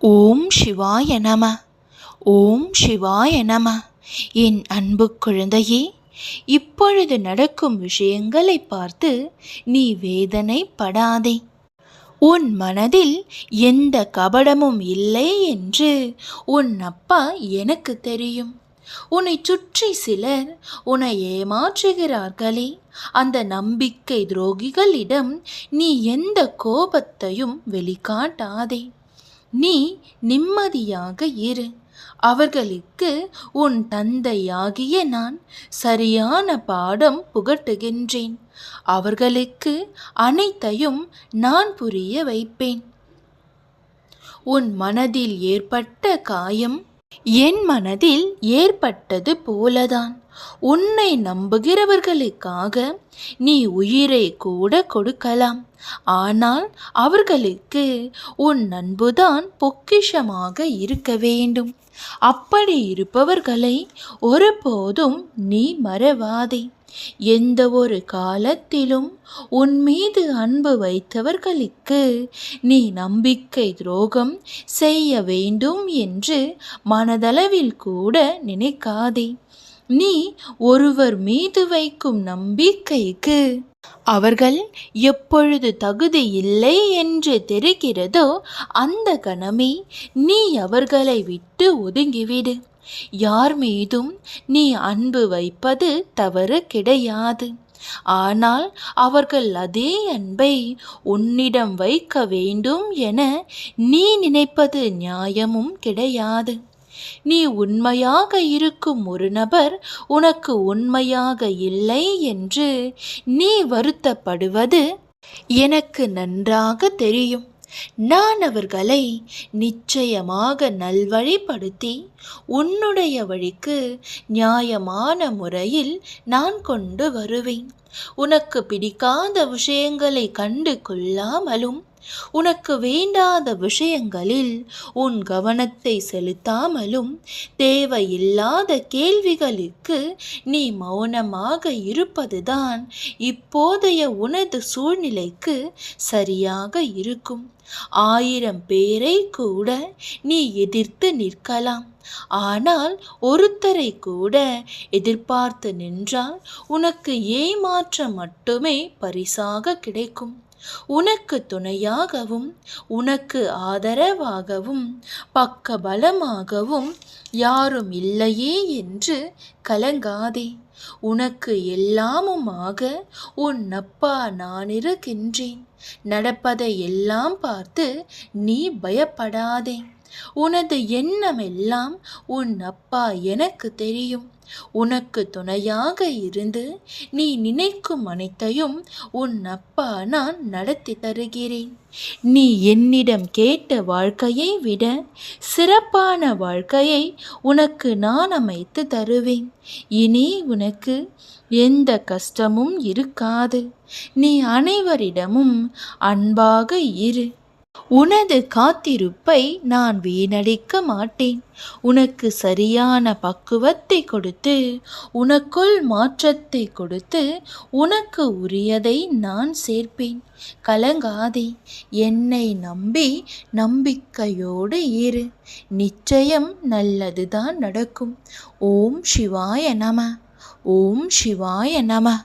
ஓம் சிவாய நம. ஓம் சிவாய நம. என் அன்பு குழந்தையே இப்பொழுது நடக்கும் விஷயங்களை பார்த்து நீ வேதனைப்படாதே. உன் மனதில் எந்த கபடமும் இல்லை என்று உன் அப்பா எனக்கு தெரியும். உன்னை சுற்றி சிலர் உன்னை ஏமாற்றுகிறார்களே. அந்த நம்பிக்கை துரோகிகளிடம் நீ எந்த கோபத்தையும் வெளிக்காட்டாதே. நீ நிம்மதியாக இரு. அவர்களுக்கு உன் தந்தையாகிய நான் சரியான பாடம் புகட்டுகின்றேன். அவர்களுக்கு அனைத்தையும் நான் புரிய வைப்பேன். உன் மனதில் ஏற்பட்ட காயம் என் மனதில் ஏற்பட்டது போலதான். உன்னை நம்புகிறவர்களுக்காக நீ உயிரை கூட கொடுக்கலாம். ஆனால் அவர்களுக்கு உன் அன்புதான் பொக்கிஷமாக இருக்க வேண்டும். அப்படி இருப்பவர்களை ஒருபோதும் நீ மறவாதே. எந்த ஒரு காலத்திலும் உன் மீது அன்பு வைத்தவர்களுக்கு நீ நம்பிக்கை துரோகம் செய்ய வேண்டும் என்று மனதளவில் கூட நினைக்காதே. நீ ஒருவர் மீது வைக்கும் நம்பிக்கைக்கு அவர்கள் எப்பொழுது தகுதி இல்லை என்று தெரிகிறதோ அந்த கணமே நீ அவர்களை விட்டு ஒதுங்கிவிடு. யார் மீதும் நீ அன்பு வைப்பது தவறு கிடையாது. ஆனால் அவர்கள் அதே அன்பை உன்னிடம் வைக்க வேண்டும் என நீ நினைப்பது நியாயமும் கிடையாது. நீ உண்மையாக இருக்கும் ஒரு நபர் உனக்கு உண்மையாக இல்லை என்று நீ வருத்தப்படுவது எனக்கு நன்றாக தெரியும். நான் அவர்களை நிச்சயமாக நல்வழிப்படுத்தி உன்னுடைய வழிக்கு நியாயமான முறையில் நான் கொண்டு வருவேன். உனக்கு பிடிக்காத விஷயங்களை கண்டு கொள்ளாமலும் உனக்கு வேண்டாத விஷயங்களில் உன் கவனத்தை செலுத்தாமலும் தேவையில்லாத கேள்விகளுக்கு நீ மௌனமாக இருப்பதுதான் இப்போதைய உனது சூழ்நிலைக்கு சரியாக இருக்கும். ஆயிரம் பேரை கூட நீ எதிர்த்து நிற்கலாம். ஆனால் ஒருத்தரை கூட எதிர்பார்த்து நின்றால் உனக்கு ஏமாற்றம் மட்டுமே பரிசாக கிடைக்கும். உனக்கு துணையாகவும் உனக்கு ஆதரவாகவும் பக்க பலமாகவும் யாரும் இல்லையே என்று கலங்காதே. உனக்கு எல்லாமுமாக உன் அப்பா நான் இருக்கின்றேன் நடப்பதை எல்லாம் பார்த்து நீ பயப்படாதே. உனது எண்ணமெல்லாம் உன் அப்பா எனக்கு தெரியும். உனக்கு துணையாக இருந்து நீ நினைக்கும் அனைத்தையும் உன் அப்பா நான் நடத்தி தருகிறேன். நீ என்னிடம் கேட்ட வாழ்க்கையை விட சிறப்பான வாழ்க்கையை உனக்கு நான் அமைத்து தருவேன். இனி உனக்கு எந்த கஷ்டமும் இருக்காது. நீ அனைவரிடமும் அன்பாக இரு. உனது காத்திருப்பை நான் வீணடிக்க மாட்டேன். உனக்கு சரியான பக்குவத்தை கொடுத்து உனக்குள் மாற்றத்தை கொடுத்து உனக்கு உரியதை நான் சேர்ப்பேன். கலங்காதே என்னை நம்பி நம்பிக்கையோடு இரு. நிச்சயம் நல்லதுதான் நடக்கும். ஓம் சிவாய நம. ஓம் சிவாய நம.